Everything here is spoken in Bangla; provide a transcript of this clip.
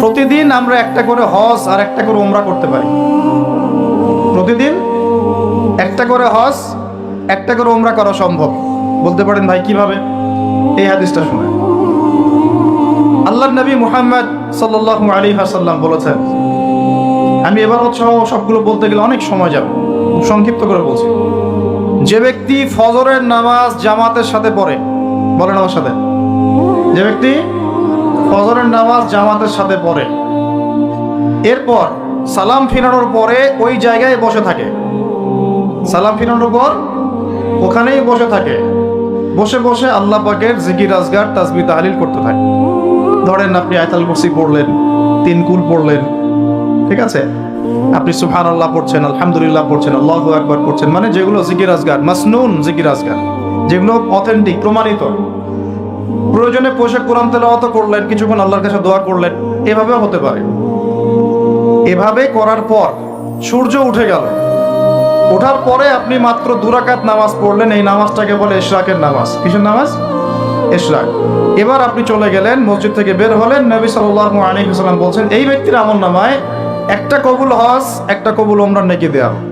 প্রতিদিন আমরা একটা করে হজ আর একটা করে উমরা করতে পারি। প্রতিদিন একটা করে হজ, একটা করে উমরা করা সম্ভব। বলতে পারেন ভাই কীভাবে? এই হাদিসটা শুনে। আল্লাহ নবী মুহাম্মদ সাল্লাল্লাহু আলী হাসাল্লাম বলেছেন, আমি এবার হচ্ছে সবগুলো বলতে গেলে অনেক সময় যাবে। সংক্ষিপ্ত করে বলছি। যে ব্যক্তি ফজরের নামাজ জামাতের সাথে পড়ে, বলেন আমার সাথে। যে ব্যক্তি ফজরের নামাজ জামাতের সাথে পড়ে। এরপর সালাম ফিরানোর পরে ওই জায়গায় বসে থাকে। সালাম ফিরানোর পর ওখানেই বসে থাকে। বসে বসে আল্লাহ পাকের জিকির, আজগার তাসবি তাহলিল করতে থাকে। ধরেন আপনি আয়তাল কুরসি পড়লেন, তিন কুল পড়লেন, ঠিক আছে? আপনি সুহান আল্লাহ পড়ছেন, আলহামদুলিল্লাহ পড়ছেন, আল্লাহ একবার পড়ছেন মানে যেগুলো জিকির, আজগার, মাসনুন জিকির, আজগার, যেগুলো অথেন্টিক প্রমাণিত। প্রয়োজনে পোশাক কোরআন তেলাওয়াত করলেন, কিছুক্ষণ আল্লাহর কাছে দোয়া করলেন, এভাবেও হতে পারে। এভাবে করার পর সূর্য উঠে গেল। ওঠার পরে আপনি মাত্র দুরাকাত নামাজ পড়লেন, এই নামাজটাকে বলে ইশরাকের নামাজ। কিসের নামাজ? ইশরাক। এবার আপনি চলে গেলেন, মসজিদ থেকে বের হলেন, নবী সাল্লাহ আলাইহি ওয়াসাল্লাম বলছেন, এই ব্যক্তির আমল নামায় একটা কবুল হজ, একটা কবুল ওমরান নেকি দেওয়া।